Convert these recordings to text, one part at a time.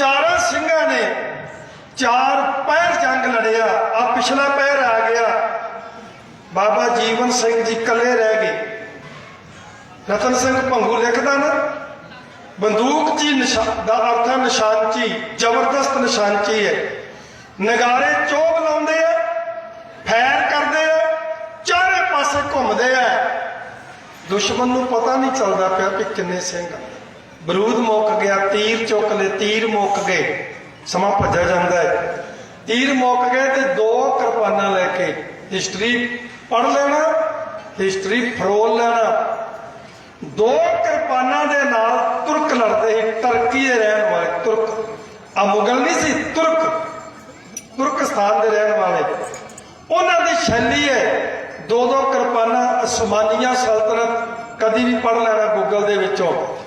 ਚਾਰਾਂ ਸਿੰਘਾਂ ਨੇ ਚਾਰ ਪਹਿਰ ਜੰਗ ਲੜਿਆ। ਆ ਪਿਛਲਾ ਪਹਿਰ ਆ ਗਿਆ। ਬਾਬਾ ਜੀਵਨ ਸਿੰਘ ਜੀ ਇਕੱਲੇ ਰਹਿ ਗਏ। ਰਤਨ ਸਿੰਘ ਭੰਗੂ ਲਿਖਦਾ ਨਾ, ਬੰਦੂਕ ਜੀ ਨਿਸ਼ਾਨ ਦਾ ਅਰਥ ਹੈ ਨਿਸ਼ਾਨਚੀ ਜ਼ਬਰਦਸਤ ਨਿਸ਼ਾਨਚੀ ਹੈ। ਨਗਾਰੇ ਚੋਗ ਲਾਉਂਦੇ ਆ, ਫੈਰ ਕਰਦੇ ਆ, ਚਾਰੇ ਪਾਸੇ ਘੁੰਮਦੇ ਆ। ਦੁਸ਼ਮਣ ਨੂੰ ਪਤਾ ਨਹੀਂ ਚੱਲਦਾ ਪਿਆ ਕਿ ਕਿੰਨੇ ਸਿੰਘ ਆ। ਬਰੂਦ ਮੁੱਕ ਗਿਆ, ਤੀਰ ਚੁੱਕ ਲਏ, ਤੀਰ ਮੁੱਕ ਗਏ, ਸਮਾਂ ਭੱਜਿਆ ਜਾਂਦਾ ਹੈ। ਤੀਰ ਮੁੱਕ ਗਏ ਤੇ ਦੋ ਕਿਰਪਾਨਾਂ ਲੈ ਕੇ ਹਿਸਟਰੀ ਪੜ੍ਹ ਲੈਣਾ ਹਿਸਟਰੀ ਫਰੋਲ ਲੈਣਾ। ਦੋ ਕਿਰਪਾਨਾਂ ਦੇ ਨਾਲ ਤੁਰਕ ਲੜਦੇ ਸੀ ਟਰਕੀ ਦੇ ਰਹਿਣ ਵਾਲੇ, ਤੁਰਕ। ਆ ਮੁਗਲ ਨਹੀਂ ਸੀ, ਤੁਰਕ। ਤੁਰਕਸਤਾਨ ਦੇ ਰਹਿਣ ਵਾਲੇ। ਉਹਨਾਂ ਦੀ ਸ਼ੈਲੀ ਹੈ ਦੋ ਦੋ ਕਿਰਪਾਨਾਂ ਅਸਮਾਨੀਆਂ ਸਲਤਨਤ, ਕਦੀ ਵੀ ਪੜ ਲੈਣਾ ਗੂਗਲ ਦੇ ਵਿੱਚੋਂ।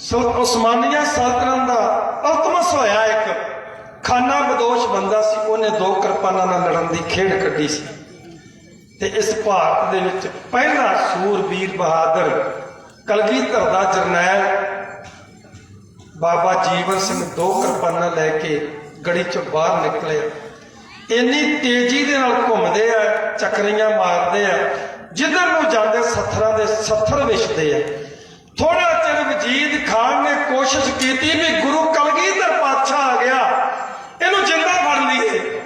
ਸੋ ਉਸਮਾਨੀਆ ਸਲਤਨਤ ਦਾ ਅਲਤਮਸ ਹੋਇਆ ਇੱਕ ਖਾਨਾ ਬਦੋਸ਼ ਬੰਦਾ ਸੀ, ਉਹਨੇ ਦੋ ਕਿਰਪਾਨਾਂ ਨਾਲ ਲੜਨ ਦੀ ਖੇਡ ਕੱਢੀ ਸੀ। ਤੇ ਇਸ ਭਾਰਤ ਦੇ ਵਿੱਚ ਪਹਿਲਾ ਸੂਰਬੀਰ ਬਹਾਦਰ ਕਲਗੀਧਰ ਦਾ ਜਰਨੈਲ ਬਾਬਾ ਜੀਵਨ ਸਿੰਘ ਦੋ ਕਿਰਪਾਨਾਂ ਲੈ ਕੇ ਗੜੀ ਚੋਂ ਬਾਹਰ ਨਿਕਲੇ। ਇੰਨੀ ਤੇਜ਼ੀ ਦੇ ਨਾਲ ਘੁੰਮਦੇ ਆ, ਚੱਕਰੀਆਂ ਮਾਰਦੇ ਆ, ਜਿੱਧਰ ਨੂੰ ਜਾਂਦੇ ਸੱਥਰਾਂ ਦੇ ਸੱਥਰ ਵਿਛਦੇ ਆ। ਥੋੜਾ ਖਾਨ ਨੇ ਕੋਸ਼ਿਸ਼ ਕੀਤੀ ਵੀ ਗੁਰੂ ਕਲਗੀਧਰ ਪਾਤਸ਼ਾਹ ਆ ਗਿਆ। ਇਹਨੂੰ ਜਿੰਦਾ ਫੜ ਲਈਏ।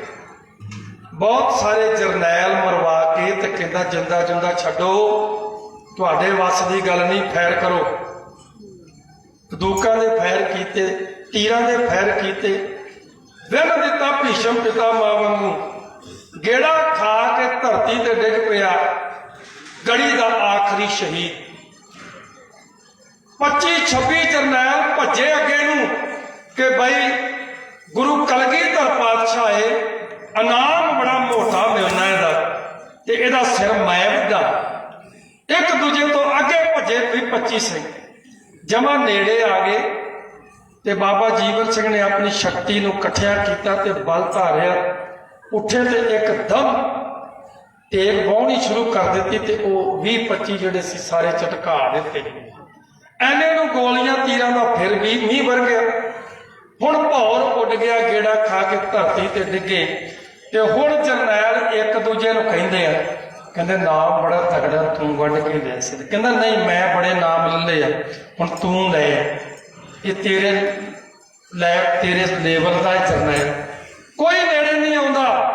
ਬਹੁਤ ਸਾਰੇ ਜਰਨੈਲ ਮਰਵਾ ਕੇ ਤੇ ਕਹਿੰਦਾ, ਜਿੰਦਾ ਜਿੰਦਾ ਛੱਡੋ। ਤੁਹਾਡੇ ਵੱਸ ਦੀ ਗੱਲ ਨਹੀਂ, ਫੈਰ ਕਰੋ। ਕਦੂਕਾਂ ਦੇ ਫੈਰ ਕੀਤੇ, ਤੀਰਾਂ ਦੇ ਫੈਰ ਕੀਤੇ। ਵਿਨ ਦਿੱਤਾ ਭੀਸ਼ਮ ਪਿਤਾ ਮਾਂ ਵਾਂਗੂ। ਗੇੜਾ ਖਾ ਕੇ ਧਰਤੀ ਤੇ ਡਿੱਗ ਪਿਆ। ਗੜੀ ਦਾ ਆਖਰੀ ਸ਼ਹੀਦ। 25 26 ਜਰਨੈਲ ਭੱਜੇ ਅੱਗੇ ਨੂੰ ਕਿ ਬਈ ਗੁਰੂ ਕਲਗੀਧਰ ਪਾਤਸ਼ਾਹ ਏ ਇਨਾਮ ਬੜਾ ਮੋਟਾ ਮਿਲਣਾ ਇਹਦਾ ਤੇ ਇਹਦਾ ਸਿਰ ਮੈਂ ਵੱਡਾ। ਇੱਕ ਦੂਜੇ ਤੋਂ ਅੱਗੇ ਭੱਜੇ ਵੀ 25 ਸਿੰਘ। ਜਮਾ ਨੇੜੇ ਆ ਗਏ ਤੇ ਬਾਬਾ ਜੀਵਨ ਸਿੰਘ ਨੇ ਆਪਣੀ ਸ਼ਕਤੀ ਨੂੰ ਇਕੱਠਿਆ ਕੀਤਾ ਤੇ ਬਲ ਧਾਰਿਆ। ਉੱਠੇ ਤੇ ਇੱਕਦਮ ਟੇਕ ਬਹੁਣੀ ਸ਼ੁਰੂ ਕਰ ਦਿੱਤੀ ਤੇ ਉਹ 20 25 ਜਿਹੜੇ ਸੀ ਸਾਰੇ ਝਟਕਾ ਦਿੱਤੇ। ਐਨੇ ਨੂੰ ਗੋਲੀਆਂ ਤੀਰਾਂ ਦਾ ਫਿਰ ਵੀ ਮੀਂਹ ਵਰ ਗਿਆ। ਹੁਣ ਭੌਰ ਉੱਡ ਗਿਆ, ਗੇੜਾ ਖਾ ਕੇ ਧਰਤੀ ਤੇ ਡਿੱਗੇ। ਤੇ ਹੁਣ ਜਰਨੈਲ ਇੱਕ ਦੂਜੇ ਨੂੰ ਕਹਿੰਦੇ ਆ, ਕਹਿੰਦੇ, ਨਾਮ ਬੜਾ ਤਗੜਾ ਤੂੰ ਵੱਢ ਕੇ ਲਿਆ ਸੀ। ਕਹਿੰਦਾ, ਨਹੀਂ, ਮੈਂ ਬੜੇ ਨਾਮ ਲਏ ਆ, ਹੁਣ ਤੂੰ ਲੈ ਇਹ ਤੇਰੇ ਲੈ, ਤੇਰੇ ਲੈਵਲ ਦਾ ਹੀ ਜਰਨੈਲ। ਕੋਈ ਨੇੜੇ ਨਹੀਂ ਆਉਂਦਾ।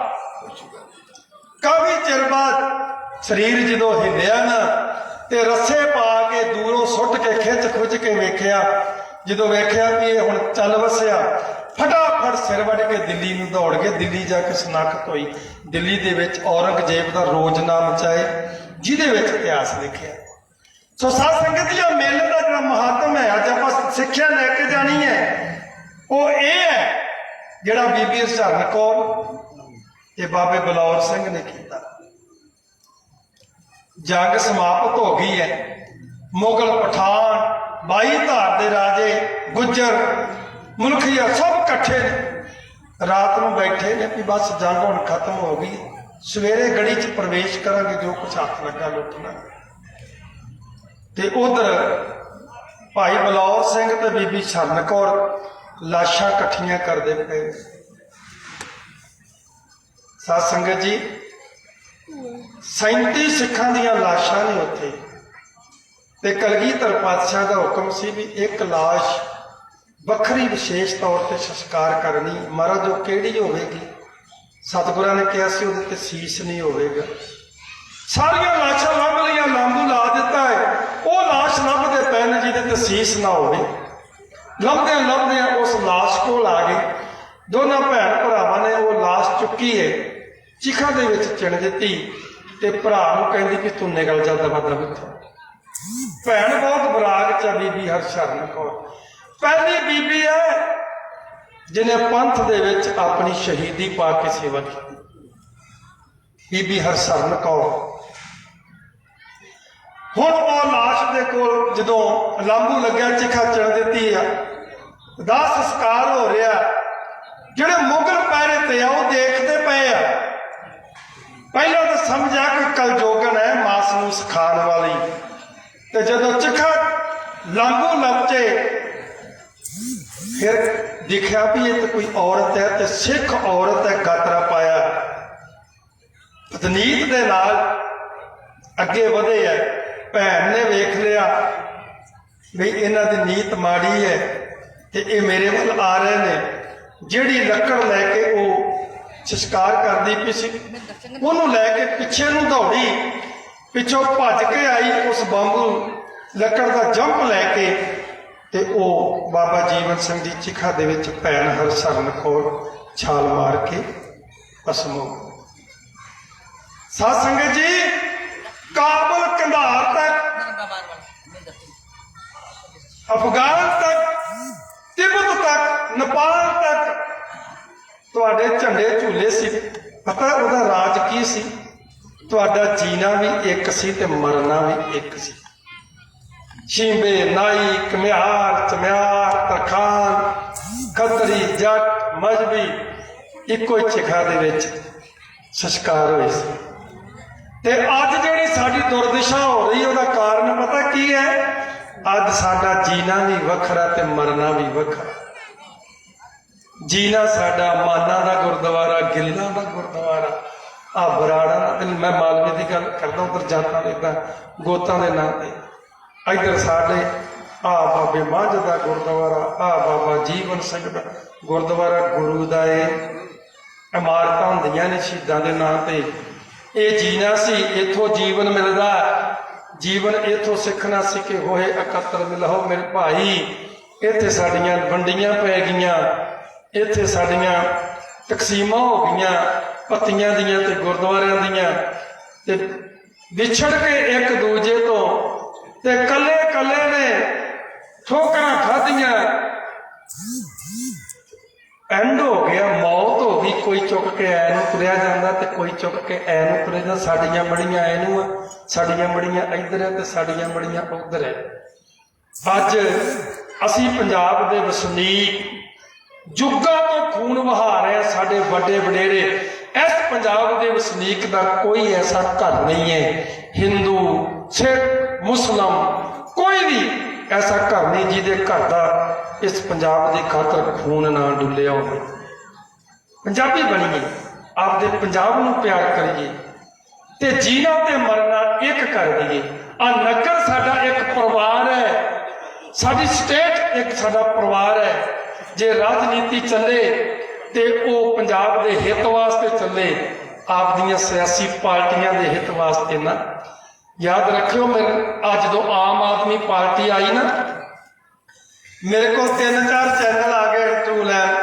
ਕਾਫੀ ਚਿਰ ਬਾਅਦ ਸਰੀਰ ਜਦੋਂ ਹਿੱਲਿਆ ਨਾ ਤੇ ਰੱਸੇ ਪਾ ਕੇ ਦੂਰੋਂ ਸੁੱਟ ਕੇ ਖਿੱਚ ਖੁੱਚ ਕੇ ਵੇਖਿਆ। ਜਦੋਂ ਵੇਖਿਆ ਵੀ ਇਹ ਹੁਣ ਚੱਲ ਵਸਿਆ, ਫਟਾਫਟ ਸਿਰ ਵੱਢ ਕੇ ਦਿੱਲੀ ਨੂੰ ਦੌੜ ਕੇ ਦਿੱਲੀ ਜਾ ਕੇ ਸਨਾਖਤ ਹੋਈ ਦਿੱਲੀ ਦੇ ਵਿੱਚ ਔਰੰਗਜ਼ੇਬ ਦਾ ਰੋਜ਼ਨਾਮ ਮਚਾਏ ਜਿਹਦੇ ਵਿੱਚ ਇਤਿਹਾਸ ਲਿਖਿਆ ਸੋ ਸਾਧ ਸੰਗਤ ਜੀ ਮੇਲੇ ਦਾ ਜਿਹੜਾ ਮਹੱਤਵ ਹੈ, ਅੱਜ ਆਪਾਂ ਸਿੱਖਿਆ ਲੈ ਕੇ ਜਾਣੀ ਹੈ। ਉਹ ਇਹ ਹੈ, ਜਿਹੜਾ ਬੀਬੀ ਹਰਚਰਨ ਕੌਰ ਤੇ ਬਾਬੇ ਬਲੌਰ ਸਿੰਘ ਨੇ ਕੀਤਾ। ਜੰਗ ਸਮਾਪਤ ਹੋ ਗਈ ਹੈ। ਮੁਗਲ ਪਠਾਨ, ਬਾਈ ਧਾਰ ਦੇ ਰਾਜੇ, ਗੁੱਜਰ ਮੁਲਖੀਆ ਸਭ ਇਕੱਠੇ ਨੇ। ਰਾਤ ਨੂੰ ਬੈਠੇ ਨੇ ਵੀ ਬਸ ਜੰਗ ਹੁਣ ਖਤਮ ਹੋ ਗਈ। ਸਵੇਰੇ ਗੜੀ 'ਚ ਪ੍ਰਵੇਸ਼ ਕਰਾਂਗੇ, ਜੋ ਕੁਛ ਹੱਥ ਲੱਗਾ ਲੁੱਟਣਾ। ਤੇ ਉਧਰ ਭਾਈ ਬਲੌਰ ਸਿੰਘ ਤੇ ਬੀਬੀ ਸ਼ਰਨ ਕੌਰ ਲਾਸ਼ਾਂ ਇਕੱਠੀਆਂ ਕਰਦੇ ਪਏ। ਸਾਧ ਸੰਗਤ ਜੀ। 37 ਸਿੱਖਾਂ ਦੀਆਂ ਲਾਸ਼ਾਂ ਨੇ ਉੱਥੇ। ਤੇ ਕਲਗੀਧਰ ਪਾਤਸ਼ਾਹ ਦਾ ਹੁਕਮ ਸੀ ਵੀ ਇੱਕ ਲਾਸ਼ ਵੱਖਰੀ ਵਿਸ਼ੇਸ਼ ਤੌਰ ਤੇ ਸੰਸਕਾਰ ਕਰਨੀ, ਮਹਾਰਾਜ ਉਹ ਕਿਹੜੀ ਹੋਵੇਗੀ? ਸਤਿਗੁਰਾਂ ਨੇ ਕਿਹਾ ਸੀ ਉਹਦੇ ਤੇ ਸੀਸ ਨਹੀਂ ਹੋਵੇਗਾ। ਸਾਰੀਆਂ ਲਾਸ਼ਾਂ ਲੱਭ ਲਈਆਂ ਲਾਂਬੂ ਲਾ ਦਿੱਤਾ ਹੈ। ਉਹ ਲਾਸ਼ ਲੱਭਦੇ ਪਏ ਨੇ ਜਿਹਦੇ ਤੇ ਸੀਸ ਨਾ ਹੋਵੇ। ਲੱਭਦੇ ਲੱਭਦੇ ਉਸ ਲਾਸ਼ ਕੋਲ ਆ ਗਏ। ਦੋਨਾਂ ਭੈਣ ਭਰਾਵਾਂ ਨੇ ਉਹ ਲਾਸ਼ ਚੁੱਕੀ ਹੈ। ਚਿਖਾ ਦੇ ਵਿੱਚ ਚਿਣ ਦਿੱਤੀ ਤੇ ਭਰਾ ਨੂੰ ਕਹਿੰਦੀ ਕਿ ਤੂੰ ਨਿਕਲ ਜਾ ਦਵਾ ਦਵਾ ਇੱਥੋਂ। ਭੈਣ ਬਹੁਤ ਬਰਾਗ ਚ ਆ ਬੀਬੀ ਹਰਸ਼ਰਨ ਕੌਰ ਪਹਿਲੀ ਬੀਬੀ ਹੈ ਜਿਹਨੇ ਪੰਥ ਦੇ ਵਿੱਚ ਆਪਣੀ ਸ਼ਹੀਦੀ ਪਾ ਕੇ ਸੇਵਾ ਕੀਤੀ। ਬੀਬੀ ਹਰਸ਼ਰਨ ਕੌਰ। ਹੁਣ ਉਹ ਲਾਸ਼ ਦੇ ਕੋਲ ਜਦੋਂ ਲਾਂਬੂ ਲੱਗਿਆ, ਚਿਖਾ ਚੜ ਦਿੱਤੀ ਆ। ਦਾ ਸੰਸਕਾਰ ਹੋ ਰਿਹਾ ਜਿਹੜੇ ਮੁਗਲ ਪਹਿਰੇ ਤੇ ਆ ਉਹ ਦੇਖਦੇ ਪਏ ਆ ਪਹਿਲਾਂ ਤਾਂ ਸਮਝਿਆ ਹੈ, ਮਾਸ ਨੂੰ ਸਿਖਾਉਣ ਵਾਲੀ। ਤੇ ਜਦੋਂ ਚਿਖਾ ਲਾਂਬੂ ਲੱਭੇ, ਫਿਰ ਦੇਖਿਆ ਵੀ ਇਹ ਤਾਂ ਕੋਈ ਔਰਤ ਹੈ ਤੇ ਸਿੱਖ ਔਰਤ ਹੈ, ਗਾਤਰਾ ਪਾਇਆ। ਪਤਨੀਤ ਦੇ ਨਾਲ ਅੱਗੇ ਵਧੇ ਹੈ। ਭੈਣ ਨੇ ਵੇਖ ਲਿਆ ਵੀ ਇਹਨਾਂ ਦੀ ਨੀਤ ਮਾੜੀ ਹੈ ਤੇ ਇਹ ਮੇਰੇ ਵੱਲ ਆ ਰਹੇ ਨੇ। ਜਿਹੜੀ ਲੱਕੜ ਲੈ ਕੇ ਉਹ ਸੰਸਕਾਰ ਕਰਦੀ ਪਈ ਸੀ। ਉਹਨੂੰ ਲੈ ਕੇ ਪਿੱਛੇ ਨੂੰ ਦੌੜੀ। ਪਿੱਛੋਂ ਭੱਜ ਕੇ ਆਈ ਉਸ ਬੰਬੂ ਲੱਕੜ ਦਾ ਜੰਪ ਲੈ ਕੇ ਤੇ ਉਹ ਬਾਬਾ ਜੀਵਨ ਸਿੰਘ ਦੀ ਚਿਖਾ ਦੇ ਵਿੱਚ ਭੈਣ ਹਰਸਰਨ ਕੋਲ ਛਾਲ ਮਾਰ ਕੇ ਭਸਮ ਹੋ ਸਾਧ ਸੰਗਤ ਜੀ, ਕਾਬਲ ਕੰਧਾਰ ਤੱਕ, ਅਫਗਾਨ ਤੱਕ, ਤਿੱਬਤ ਤੱਕ, ਨੇਪਾਲ ਤੁਹਾਡੇ ਝੰਡੇ ਝੂਲੇ ਸੀ। ਪਤਾ ਉਹਦਾ ਰਾਜ ਕੀ ਸੀ? ਤੁਹਾਡਾ ਜੀਣਾ ਵੀ ਇੱਕ ਸੀ ਤੇ ਮਰਨਾ ਵੀ ਇੱਕ ਸੀ। ਸ਼ਿੰਬੇ ਨਾਈ ਕਮਿਆਰ ਚਮਿਆਰ ਤਰਖਾਨ ਖੱਤਰੀ ਜੱਟ, ਮਜਬੀ, ਇੱਕੋ ਹੀ ਚਿਖਾ ਦੇ ਵਿੱਚ ਸੰਸਕਾਰ ਹੋਏ ਸੀ। ਤੇ ਅੱਜ ਜਿਹੜੀ ਸਾਡੀ ਦੁਰਦਸ਼ਾ ਹੋ ਰਹੀ, ਉਹਦਾ ਕਾਰਨ ਪਤਾ ਕੀ ਹੈ? ਅੱਜ ਸਾਡਾ ਜੀਣਾ ਵੀ ਵੱਖਰਾ ਤੇ ਮਰਨਾ ਵੀ ਵੱਖਰਾ। ਜੀਣਾ ਸਾਡਾ ਮਾਨਾ ਦਾ ਗੁਰਦੁਆਰਾ, ਗਿੱਲਾਂ ਦਾ ਗੁਰਦੁਆਰਾ। ਆ ਬਰਾੜਾ ਮੈਂ ਮਾਲਵੇ ਦੀ ਗੱਲ ਕਰਦਾ, ਉਧਰ ਜਾਤਾਂ ਦੇ ਤਾਂ ਗੋਤਾਂ ਦੇ ਨਾਂ ਤੇ। ਇੱਧਰ ਸਾਡੇ ਆ ਬਾਬੇ ਮਾਝ ਦਾ ਗੁਰਦੁਆਰਾ ਆ ਬਾਬਾ ਜੀਵਨ ਸਿੰਘ ਦਾ ਗੁਰਦੁਆਰਾ, ਗੁਰੂ ਦਾ ਇਹ ਇਮਾਰਤਾਂ ਹੁੰਦੀਆਂ ਨੇ ਸ਼ਹੀਦਾਂ ਦੇ ਨਾਂ ਤੇ। ਇਹ ਜੀਣਾ ਸੀ, ਇਥੋਂ ਜੀਵਨ ਮਿਲਦਾ। ਜੀਵਨ ਇਥੋਂ ਸਿੱਖਣਾ ਸੀ ਕਿ ਹੋਏ, ਇਕੱਤਰ ਮਿਲਹੋ ਮੇਰੇ ਭਾਈ। ਇੱਥੇ ਸਾਡੀਆਂ ਵੰਡੀਆਂ ਪੈ ਗਈਆਂ। ਇੱਥੇ ਸਾਡੀਆਂ ਤਕਸੀਮਾਂ ਹੋ ਗਈਆਂ, ਪੱਤੀਆਂ ਦੀਆਂ ਤੇ ਗੁਰਦੁਆਰਿਆਂ ਦੀਆਂ ਤੇ ਵਿਛੜ ਕੇ ਇੱਕ ਦੂਜੇ ਤੋਂ ਤੇ ਕੱਲੇ ਕੱਲੇ ਨੇ ਠੋਕਰਾਂ ਖਾਧੀਆਂ। ਐਂਡ ਹੋ ਗਿਆ, ਮੌਤ ਹੋ ਗਈ, ਕੋਈ ਚੁੱਕ ਕੇ ਐ ਨੂੰ ਤੁਰਿਆ ਜਾਂਦਾ ਤੇ ਕੋਈ ਚੁੱਕ ਕੇ ਐ ਨੂੰ ਤੁਰਿਆ ਜਾਂਦਾ, ਸਾਡੀਆਂ ਮੜੀਆਂ ਐ ਨੂੰ ਆ, ਸਾਡੀਆਂ ਮੜੀਆਂ ਇੱਧਰ ਆ ਤੇ ਸਾਡੀਆਂ ਮੜੀਆਂ ਉੱਧਰ ਐ। ਅੱਜ ਅਸੀਂ ਪੰਜਾਬ ਦੇ ਵਸਨੀਕ ਜੁੱਗਾਂ ਤੋਂ ਖੂਨ ਵਹਾ ਰਿਹਾ ਸਾਡੇ ਵੱਡੇ ਵਡੇਰੇ। ਇਸ ਪੰਜਾਬ ਦੇ ਵਸਨੀਕ ਦਾ ਕੋਈ ਐਸਾ ਘਰ ਨਹੀਂ ਹੈ। ਹਿੰਦੂ, ਸਿੱਖ, ਮੁਸਲਮ ਕੋਈ ਵੀ ਐਸਾ ਘਰ ਨਹੀਂ ਜਿਹਦੇ ਘਰ ਦਾ ਇਸ ਪੰਜਾਬ ਦੀ ਖਾਤਰ ਖੂਨ ਨਾ ਡੁੱਲਿਆ ਹੋਵੇ। ਪੰਜਾਬੀ ਬਣੀਏ, ਆਪਦੇ ਪੰਜਾਬ ਨੂੰ ਪਿਆਰ ਕਰੀਏ ਤੇ ਜੀਣਾ ਤੇ ਮਰਨਾ ਇੱਕ ਕਰ ਦਈਏ ਆ ਨਗਰ ਸਾਡਾ ਇੱਕ ਪਰਿਵਾਰ ਹੈ। ਸਾਡੀ ਸਟੇਟ ਇੱਕ ਸਾਡਾ ਪਰਿਵਾਰ ਹੈ। ਜੇ ਰਾਜਨੀਤੀ ਚੱਲੇ ਤੇ ਉਹ ਪੰਜਾਬ ਦੇ ਹਿੱਤ ਵਾਸਤੇ ਚੱਲੇ, ਆਪਦੀਆਂ ਸਿਆਸੀ ਪਾਰਟੀਆਂ ਦੇ ਹਿੱਤ ਵਾਸਤੇ ਨਾ। ਯਾਦ ਰੱਖਿਓ ਮੇਰੇ ਅੱਜ ਜਦੋਂ ਆਮ ਆਦਮੀ ਪਾਰਟੀ ਆਈ ਨਾ, ਮੇਰੇ ਕੋਲ ਤਿੰਨ ਚਾਰ ਚੈਨਲ ਆ ਗਏ ਟੂ ਲੈਣ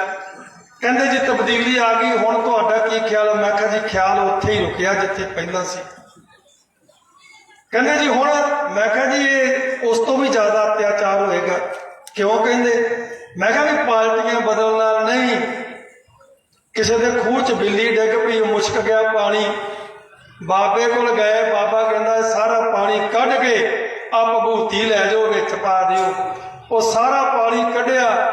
ਕਹਿੰਦੇ ਜੀ ਤਬਦੀਲੀ ਆ ਗਈ, ਹੁਣ ਤੁਹਾਡਾ ਕੀ ਖਿਆਲ? ਮੈਂ ਕਿਹਾ ਜੀ ਖਿਆਲ ਉੱਥੇ ਹੀ ਰੁਕਿਆ ਜਿੱਥੇ ਪਹਿਲਾਂ ਸੀ। ਕਹਿੰਦੇ ਜੀ ਹੁਣ ਮੈਂ ਕਿਹਾ ਜੀ ਇਹ ਉਸ ਤੋਂ ਵੀ ਜ਼ਿਆਦਾ ਅਤਿਆਚਾਰ ਹੋਏਗਾ। ਕਿਉਂ ਕਹਿੰਦੇ? ਮੈਂ ਕਿਹਾ ਵੀ ਪਾਰਟੀਆਂ ਬਦਲ ਨਾਲ ਨਹੀਂ। ਕਿਸੇ ਦੇ ਖੂਹ 'ਚ ਬਿੱਲੀ ਡਿੱਗ ਪਈ, ਮੁਸ਼ਕ ਗਿਆ ਪਾਣੀ। ਬਾਬੇ ਕੋਲ ਗਏ, ਬਾਬਾ ਕਹਿੰਦਾ, ਸਾਰਾ ਪਾਣੀ ਕੱਢ ਕੇ ਆਪ ਭਭੂਤੀ ਲੈ ਜਾਓ, ਵਿੱਚ ਪਾ ਦਿਓ। ਉਹ ਸਾਰਾ ਪਾਣੀ ਕੱਢਿਆ।